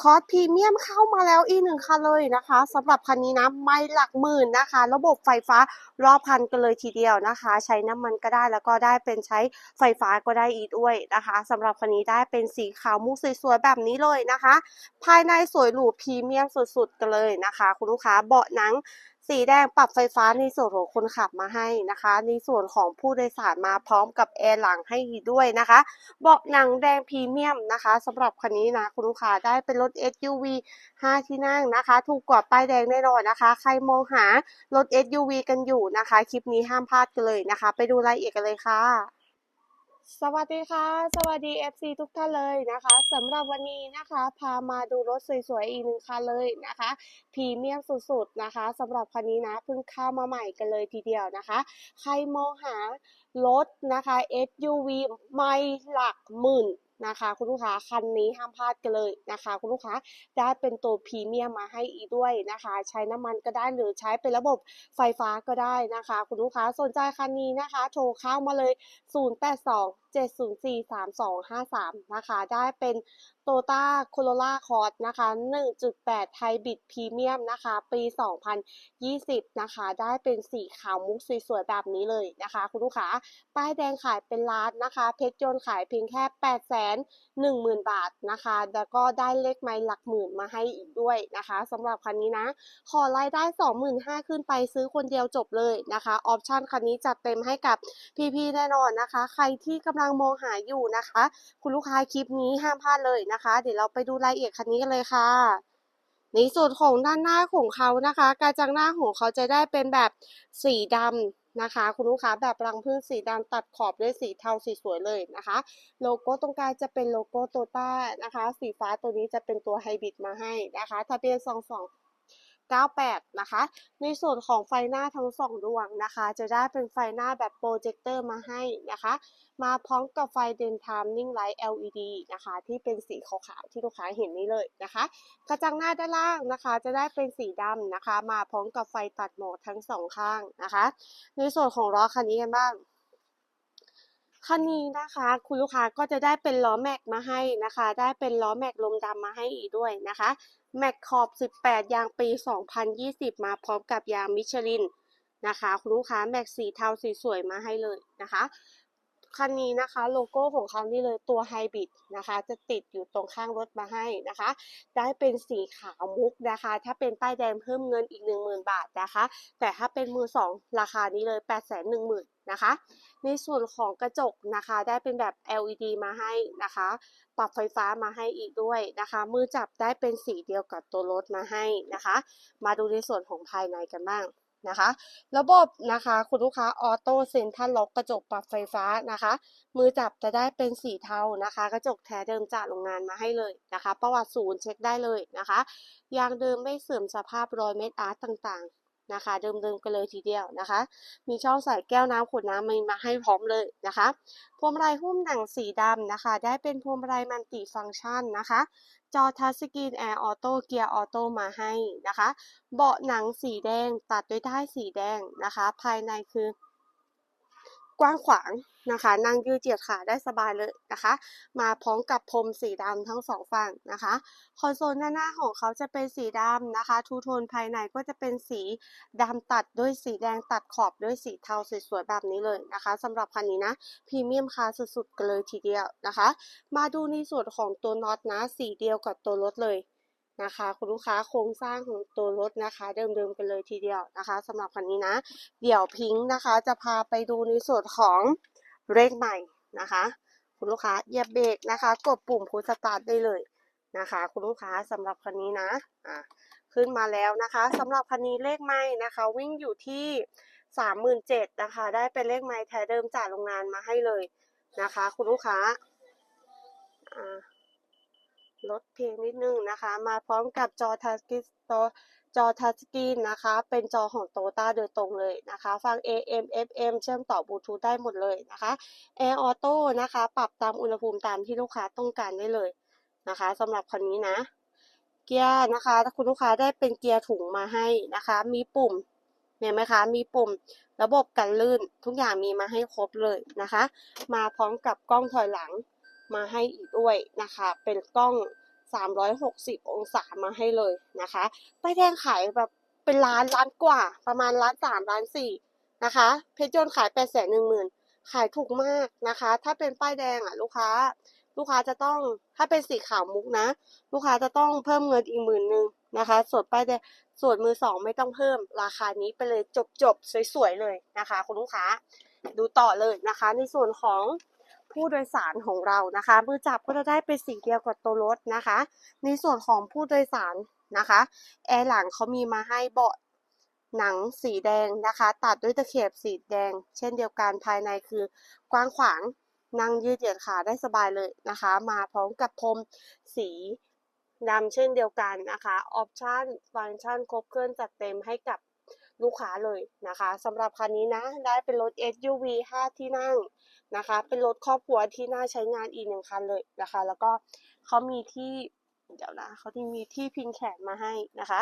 คอร์สพรีเมียมเข้ามาแล้วอีกหนึ่งคันเลยนะคะสำหรับคันนี้นะไม่หลักหมื่นนะคะ ระบบไฟฟ้ารอบพันกันเลยทีเดียวนะคะ ใช้น้ำมันก็ได้แล้วก็ได้เป็นใช้ไฟฟ้าก็ได้อีกด้วยนะคะสำหรับคันนี้ได้เป็นสีขาวมุกสวยๆแบบนี้เลยนะคะ ภายในสวยหรูพรีเมียมสุดๆกันเลยนะคะ คุณลูกค้าเบาะหนัง สีแดงปรับไฟฟ้าในส่วนของคนขับมาให้นะคะ ในส่วนของผู้โดยสารมาพร้อมกับแอร์หลังให้ด้วยนะคะ เบาะหนังแดงพรีเมียมนะคะสำหรับคันนี้นะคุณลูกค้าได้เป็นรถ SUV 5 ที่นั่งนะคะ ถูกกว่าป้ายแดงแน่นอนนะคะ ใครมองหารถ SUV กันอยู่นะคะ คลิปนี้ห้ามพลาดกันเลยนะคะ ไปดูรายละเอียดกันเลยค่ะ สวัสดีค่ะ สวัสดี FC ทุกท่านเลยนะคะสำหรับวันนี้นะคะพามาดูรถสวยๆอีกหนึ่งคันเลยนะคะพรีเมียมสุดๆนะคะสำหรับคันนี้นะเพิ่งเข้ามาใหม่กันเลยทีเดียวนะคะ ใครมองหารถนะคะ SUV ไม่หลักหมื่น นะคะ คุณลูกค้าคันนี้ห้ามพลาดกันเลยนะคะ คุณลูกค้าได้เป็นตัวพรีเมียมมาให้อีกด้วยนะคะ ใช้น้ำมันก็ได้หรือใช้เป็นระบบไฟฟ้าก็ได้นะคะ คุณลูกค้าสนใจคันนี้นะคะ โทรเข้ามาเลย 082 3253 นะคะ ได้เป็นโตต้าโคโรล่าคอร์สนะคะ 1.8ไฮบริดพรีเมียมนะคะ ปี 2020 นะคะ ได้เป็นสีขาวมุกสวยๆ แบบนี้เลยนะคะ คุณลูกค้า ป้ายแดงขายเป็นล้านนะคะ เพชรยนต์ขายเพียงแค่ 8 1 0 0 0 0 บาทนะคะ แล้วก็ได้เลขไม้หลักหมื่นมาให้อีกด้วยนะคะสำหรับคันนี้นะ ขอรายได้ 25,000 ขึ้นไปซื้อคนเดียวจบเลยนะคะ ออปชันคันนี้จัดเต็มให้กับพี่ๆ แน่นอนนะคะ ใครที่กำลังมองหาอยู่นะคะ คุณลูกค้าคลิปนี้ห้ามพลาดเลยนะคะ เดี๋ยวเราไปดูรายละเอียดคันนี้กันเลยค่ะในส่วนของด้านหน้าของเขานะคะกระจังหน้าของเขาจะได้เป็นแบบสีดำนะคะ คุณลูกค้าแบบรังพึ่งสีดำตัดขอบด้วยสีเทาสีสวยเลยนะคะ โลโก้ตรงกลางจะเป็นโลโก้โตต้านะคะ สีฟ้าตัวนี้จะเป็นตัวไฮบริดมาให้นะคะทะเบียน 22 98 นะคะ ในส่วนของไฟหน้าทั้งสองดวงนะคะ จะได้เป็นไฟหน้าแบบโปรเจคเตอร์มาให้นะคะ มาพร้อมกับไฟเดนทามนิ่งไลท์ LED นะคะ ที่เป็นสีขาวๆที่ลูกค้าเห็นนี้เลยนะคะ กระจังหน้าด้านล่างนะคะ จะได้เป็นสีดำนะคะ มาพร้อมกับไฟตัดหมดทั้งสองข้างนะคะ ในส่วนของล้อคันนี้กันบ้าง คันนี้นะคะ คุณลูกค้าก็จะได้เป็นล้อแม็กมาให้นะคะ ได้เป็นล้อแม็กลมดำมาให้อีกด้วยนะคะแม็กขอบ 18 ยางปี 2020 มาพร้อมกับยางมิชลินนะคะ คุณลูกค้าแม็กสีเทาสีสวยมาให้เลยนะคะคันนี้นะคะโลโก้ของเขานี่เลยตัวไฮบริดนะคะ จะติดอยู่ตรงข้างรถมาให้นะคะ ได้เป็นสีขาวมุกนะคะ ถ้าเป็นป้ายแดงเพิ่มเงินอีก 10,000 บาทนะคะ แต่ถ้าเป็นมือสองราคานี้เลย 8 1 0 0 0 0 นะคะ ในส่วนของกระจกนะคะ ได้เป็นแบบ LED มาให้นะคะ ปรับไฟฟ้ามาให้อีกด้วยนะคะ มือจับได้เป็นสีเดียวกับตัวรถมาให้นะคะ มาดูในส่วนของภายในกันบ้างนะคะ ระบบนะคะคุณลูกค้าออโต้เซ็นทรัลล็อกกระจกปรับไฟฟ้านะคะ มือจับจะได้เป็นสีเทานะคะ กระจกแท้เดิมจากโรงงานมาให้เลยนะคะ ประวัติศูนย์เช็คได้เลยนะคะยางเดิมไม่เสื่อมสภาพรอยเม็ดอาร์ตต่างๆ นะคะ เดิมๆกันเลยทีเดียวนะคะ มีช่องใส่แก้วน้ำขวดน้ำมีมาให้พร้อมเลยนะคะพวงมาลัยหุ้มหนังสีดำนะคะ ได้เป็นพวงมาลัยมัลติฟังก์ชันนะคะ จอทัชสกรีนแอร์ออโต้เกียร์ออโต้มาให้นะคะ เบาะหนังสีแดงตัดด้วยด้ายสีแดงนะคะ ภายในคือ กว้างขวางนะคะ นั่งยืดเหยียดขาได้สบายเลยนะคะ มาพร้อมกับพรมสีดำทั้งสองฝั่งนะคะ คอนโซลหน้าหน้าของเขาจะเป็นสีดำนะคะ ทูโทนภายในก็จะเป็นสีดำตัดด้วยสีแดงตัดขอบด้วยสีเทาสวยๆแบบนี้เลยนะคะสำหรับคันนี้นะพรีเมียมคาสุดๆกันเลยทีเดียวนะคะ มาดูในส่วนของตัวน็อตนะ สีเดียวกับตัวรถเลย นะคะ คุณลูกค้าโครงสร้างของตัวรถนะคะ เดิมๆกันเลยทีเดียวนะคะสำหรับคันนี้นะ เดี๋ยวพิงค์นะคะ จะพาไปดูในส่วนของเลขใหม่นะคะ คุณลูกค้าเหยียบเบรกนะคะ กดปุ่มพุชสตาร์ทได้เลยนะคะ คุณลูกค้าสำหรับคันนี้นะอ่าขึ้นมาแล้วนะคะสำหรับคันนี้เลขไม้นะคะ วิ่งอยู่ที่สามหมื่นเจ็ดนะคะ ได้เป็นเลขไม้แท้เดิมจากโรงงานมาให้เลยนะคะ คุณลูกค้าอ่า ลดเพลงนิดนึงนะคะ มาพร้อมกับจอทัชสกรีนจอทัชสกรีนนะคะ เป็นจอของโตต้าโดยตรงเลยนะคะ ฟัง AM FM เชื่อมต่อบลูทูธได้หมดเลยนะคะ Air Auto นะคะ ปรับตามอุณหภูมิตามที่ลูกค้าต้องการได้เลยนะคะสำหรับคันนี้นะ เกียร์นะคะถ้าคุณลูกค้าได้เป็นเกียร์ถุงมาให้นะคะ มีปุ่มเห็นไหมคะ มีปุ่มระบบกันลื่น ทุกอย่างมีมาให้ครบเลยนะคะ มาพร้อมกับกล้องถอยหลัง มาให้อีกด้วยนะคะ เป็นกล้อง 360 องศามาให้เลยนะคะป้ายแดงขายแบบเป็นล้านล้านกว่า ประมาณล้านสามล้านสี่นะคะ เพชรยนต์ขายแปดแสนหนึ่งหมื่นขายถูกมากนะคะ ถ้าเป็นป้ายแดงอะลูกค้า ลูกค้าจะต้องถ้าเป็นสีขาวมุกนะ ลูกค้าจะต้องเพิ่มเงินอีกหมื่นหนึ่งนะคะส่วนป้ายแดงส่วนมือสองไม่ต้องเพิ่มราคานี้ไปเลยจบจบๆสวยๆเลยนะคะ คุณลูกค้าดูต่อเลยนะคะ ในส่วนของ ผู้โดยสารของเรานะคะ มือจับก็จะได้เป็นสีเดียวกับตัวรถนะคะ ในส่วนของผู้โดยสารนะคะแอร์หลังเขามีมาให้เบาะหนังสีแดงนะคะ ตัดด้วยตะเข็บสีแดง เช่นเดียวกันภายในคือกว้างขวางนั่งยืดเหยียดขาได้สบายเลยนะคะ มาพร้อมกับพรมสีดำเช่นเดียวกันนะคะออปชั่นฟังก์ชันครบเครื่องจัดเต็มให้กับลูกค้าเลยนะคะสำหรับคันนี้นะ ได้เป็นรถ SUV 5 ที่นั่ง นะคะ เป็นรถครอบครัวที่น่าใช้งานอีกหนึ่งคันเลยนะคะ แล้วก็เขามีที่เดี๋ยวนะเขาที่มีที่พิงแขนมาให้นะคะ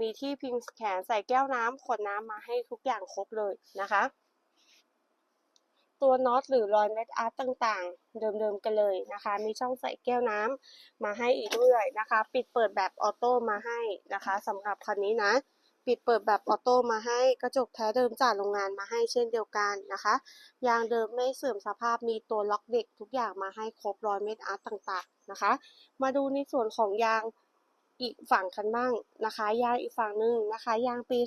มีที่พิงแขนใส่แก้วน้ำขวดน้ำมาให้ทุกอย่างครบเลยนะคะ ตัวน็อตหรือรอยเม็ดอาร์ตต่างๆ เดิมๆกันเลยนะคะ มีช่องใส่แก้วน้ำมาให้อีกด้วยนะคะ ปิดเปิดแบบออโต้มาให้นะคะสำหรับคันนี้นะ ปิดเปิดแบบออโต้มาให้กระจกแท้เดิมจากโรงงานมาให้เช่นเดียวกันนะคะ ยางเดิมไม่เสื่อมสภาพมีตัวล็อกเด็กทุกอย่างมาให้ครบรอยเม็ดอาร์ตต่างๆนะคะ มาดูในส่วนของยาง อีกฝั่งกันบ้างนะคะ ยางอีกฝั่งหนึ่งนะคะ ยางปี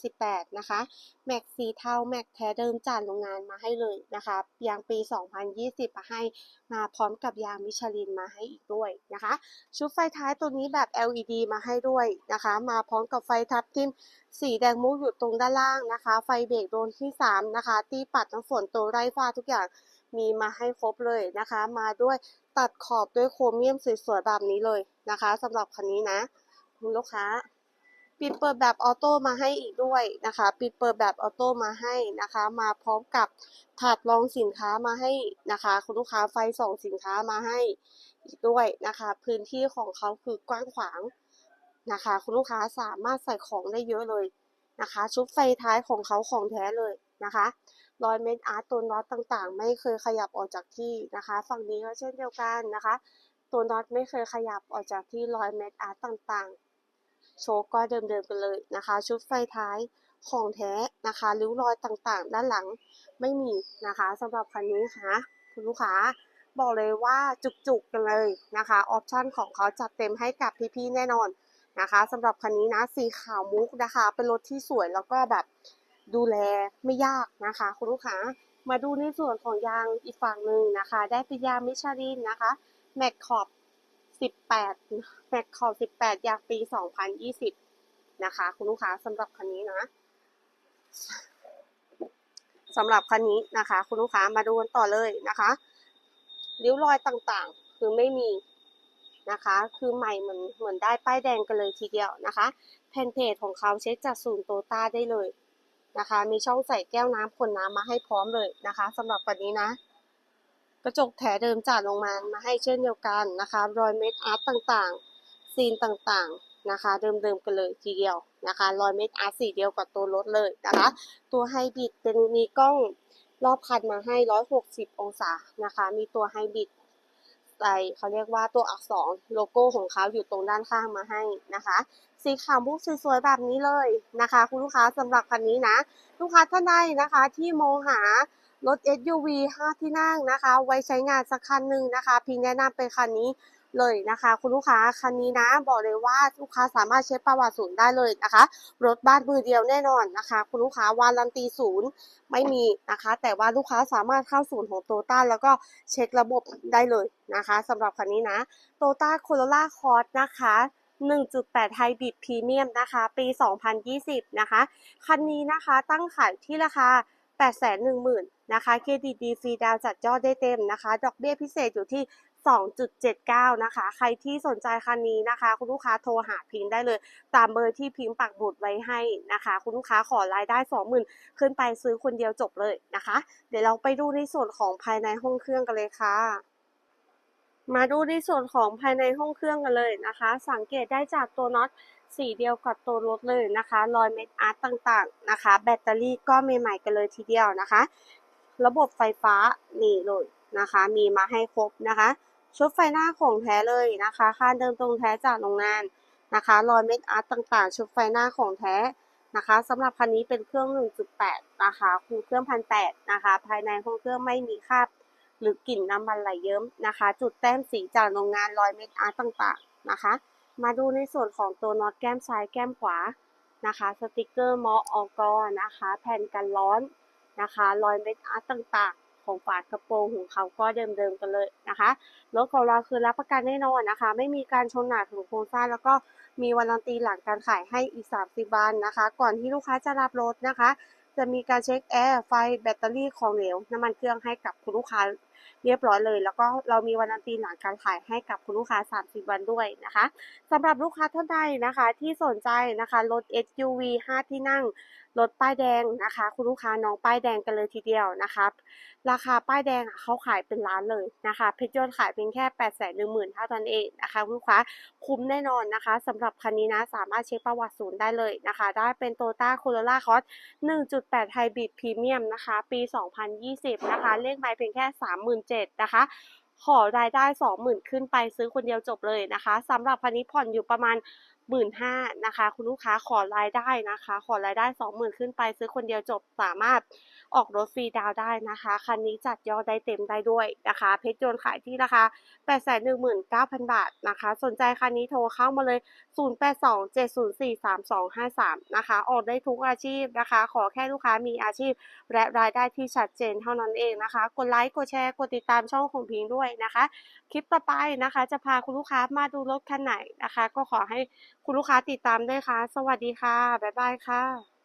2018 นะคะ แม็กสีเทาแม็กแท้เดิมจากโรงงานมาให้เลยนะคะ ยางปี 2020 มาให้มาพร้อมกับยางมิชลินมาให้อีกด้วยนะคะ ชุดไฟท้ายตัวนี้แบบ LED มาให้ด้วยนะคะ มาพร้อมกับไฟทับทิมสีแดงมุกอยู่ตรงด้านล่างนะคะ ไฟเบรกโดนที่ 3 นะคะ ที่ปัดน้ำฝนตัวไร้ฟ้าทุกอย่างมีมาให้ครบเลยนะคะ มาด้วย ตัดขอบด้วยโครเมียมสวยๆแบบนี้เลยนะคะสำหรับคันนี้นะคุณลูกค้า ปิดเปิดแบบออโต้มาให้อีกด้วยนะคะ ปิดเปิดแบบออโต้มาให้นะคะ มาพร้อมกับถาดรองสินค้ามาให้นะคะ คุณลูกค้าไฟส่องสินค้ามาให้อีกด้วยนะคะ พื้นที่ของเขาคือกว้างขวางนะคะ คุณลูกค้าสามารถใส่ของได้เยอะเลยนะคะ ชุดไฟท้ายของเขาของแท้เลยนะคะ รอยเม็ดอาร์ตตัวน็อตต่างๆ ไม่เคยขยับออกจากที่นะคะ ฝั่งนี้ก็เช่นเดียวกันนะคะ ตัวน็อตไม่เคยขยับออกจากที่รอยเม็ดอาร์ตต่างๆ โชก็เดิมๆกันเลยนะคะ ชุดไฟท้ายของแท้นะคะริ้วรอยต่างๆ ด้านหลังไม่มีนะคะสำหรับคันนี้ค่ะคุณลูกค้าบอกเลยว่าจุกๆกันเลยนะคะออปชั่นของเขาจัดเต็มให้กับพี่ๆแน่นอนนะคะสำหรับคันนี้นะสีขาวมุกนะคะ เป็นรถที่สวยแล้วก็แบบ ดูแลไม่ยากนะคะ คุณลูกค้ามาดูในส่วนของยางอีกฝั่งหนึ่งนะคะ ได้เป็นยางมิชลินนะคะแม็กขอบ18แม็กขอบ18 ยางปี 2020 นะคะ คุณลูกค้าสำหรับคันนี้นะสำหรับคันนี้นะคะ คุณลูกค้ามาดูกันต่อเลยนะคะริ้วรอยต่างๆ คือไม่มีนะคะ คือใหม่เหมือนเหมือนได้ป้ายแดงกันเลยทีเดียวนะคะแผ่นเพจของเขาเช็คจากศูนย์โตต้าได้เลย นะคะ มีช่องใส่แก้วน้ำขวดน้ำมาให้พร้อมเลยนะคะสำหรับวันนี้นะ กระจกแถเดิมจากโรงงามาให้เช่นเดียวกันนะคะ รอยเม็ดอาร์ตต่างๆ ซีนต่างๆนะคะ เดิมๆกันเลยทีเดียวนะคะ รอยเม็ดอาร์ตสีเดียวกับตัวรถเลยนะคะ ตัวไฮบริดเป็นมีกล้องรอบคันมาให้ 160 องศานะคะ มีตัวไฮบริดใส่เขาเรียกว่าตัวอักษรโลโก้ของเขาอยู่ตรงด้านข้างมาให้นะคะ สีขาวมุกสวยๆแบบนี้เลยนะคะ คุณลูกค้าสำหรับคันนี้นะ ลูกค้าท่านใดนะคะที่มองหารถ SUV 5 ที่นั่งนะคะ ไว้ใช้งานสักคันหนึ่งนะคะพิงแนะนำเป็นคันนี้เลยนะคะ คุณลูกค้าคันนี้นะ บอกเลยว่าลูกค้าสามารถเช็คประวัติศูนย์ได้เลยนะคะ รถบ้านมือเดียวแน่นอนนะคะ คุณลูกค้าวารันตีศูนย์ไม่มีนะคะ แต่ว่าลูกค้าสามารถเข้าศูนย์ของโตต้าแล้วก็เช็คระบบได้เลยนะคะสำหรับคันนี้นะโตต้าโคโรล่าคอร์สนะคะ 1.8 ไฮบริดพรีเมียมนะคะ ปี 2020 นะคะ คันนี้นะคะตั้งขายที่ราคา 810,000นะคะ เครดิตดีฟรีดาวจัดยอดได้เต็มนะคะ ดอกเบี้ยพิเศษอยู่ที่ 2.79 นะคะ ใครที่สนใจคันนี้นะคะ คุณลูกค้าโทรหาพิงได้เลย ตามเบอร์ที่พิงปักหมุดไว้ให้นะคะ คุณลูกค้าขอรายได้ 20,000 ขึ้นไปซื้อคนเดียวจบเลยนะคะ เดี๋ยวเราไปดูในส่วนของภายในห้องเครื่องกันเลยค่ะ มาดูในส่วนของภายในห้องเครื่องกันเลยนะคะ สังเกตได้จากตัวน็อตสีเดียวกับตัวรถเลยนะคะ รอยเม็ดอาร์ตต่างๆนะคะ แบตเตอรี่ก็ใหม่ๆกันเลยทีเดียวนะคะ ระบบไฟฟ้านี่เลยนะคะ มีมาให้ครบนะคะชุดไฟหน้าของแท้เลยนะคะค่าเดิมตรงแท้จากโรงงานนะคะรอยเม็ดอาร์ตต่างๆ ชุดไฟหน้าของแท้นะคะสำหรับคันนี้เป็นเครื่อง 1.8 นะคะคูเครื่องพันแนะคะ ภายในห้องเครื่องไม่มีคราบ หรือกลิ่นน้ำมันไหลเยิ้มนะคะ จุดแต้มสีจากโรงงานรอยเม็ดอาร์ตต่างๆนะคะ มาดูในส่วนของตัวน็อตแก้มซ้ายแก้มขวานะคะสติกเกอร์มอออกอนะคะ แผ่นกันร้อนนะคะรอยเม็ดอาร์ตต่างๆ ของฝากระโปรงของเขาก็เดิมๆกันเลยนะคะรถของเราคือรับประกันแน่นอนนะคะ ไม่มีการชนหนาถึงโครงสร้างแล้วก็มีวารันตีหลังการขายให้อีก 30 วันนะคะ ก่อนที่ลูกค้าจะรับรถนะคะ จะมีการเช็คแอร์ไฟแบตเตอรี่ของเหลวน้ำมันเครื่องให้กับคุณลูกค้า เรียบร้อยเลย แล้วก็เรามีวันนันตีหลังการขายให้กับคุณลูกค้า 30 วันด้วยนะคะสำหรับลูกค้าท่านใดนะคะที่สนใจนะคะรถ SUV 5 ที่นั่ง รถป้ายแดงนะคะ คุณลูกค้าน้องป้ายแดงกันเลยทีเดียวนะคะราคาป้ายแดงเขาขายเป็นล้านเลยนะคะเพชรยนต์ขายเพียงแค่8ปดแสนหนึ่งหมื่นเท่านั้นเองนะคะคุณลูกค้าคุ้มแน่นอนนะคะสำหรับคันนี้นะสามารถเช็คประวัติศูนย์ได้เลยนะคะ ได้เป็นโตต้าโคโรล่าคอส1.8ไฮบริดพรีเมียมนะคะ ปี 2020 นะคะ เลขไม้เพียงแค่ 37,000นะคะขอรายได้ 20,000 ขึ้นไปซื้อคนเดียวจบเลยนะคะสำหรับคันนี้ผ่อนอยู่ประมาณ หมื่นห้านะคะ คุณลูกค้าขอรายได้นะคะ ขอรายได้สองหมื่นขึ้นไปซื้อคนเดียวจบสามารถ ออกรถฟรีดาวได้นะคะ คันนี้จัดยอดได้เต็มได้ด้วยนะคะ เพชรยนต์ขายที่ราคา 8 1 9 0 0 0 บาทนะคะ สนใจคันนี้โทรเข้ามาเลย 0827043253 นะคะ ออกได้ทุกอาชีพนะคะ ขอแค่ลูกค้ามีอาชีพ และรายได้ที่ชัดเจนเท่านั้นเองนะคะ กดไลค์ กดแชร์ กดติดตามช่องของพิงค์ด้วยนะคะ คลิปต่อไปนะคะ จะพาคุณลูกค้ามาดูรถคันไหนนะคะ ก็ขอให้คุณลูกค้าติดตามด้วยค่ะ สวัสดีค่ะ บ๊ายบายค่ะ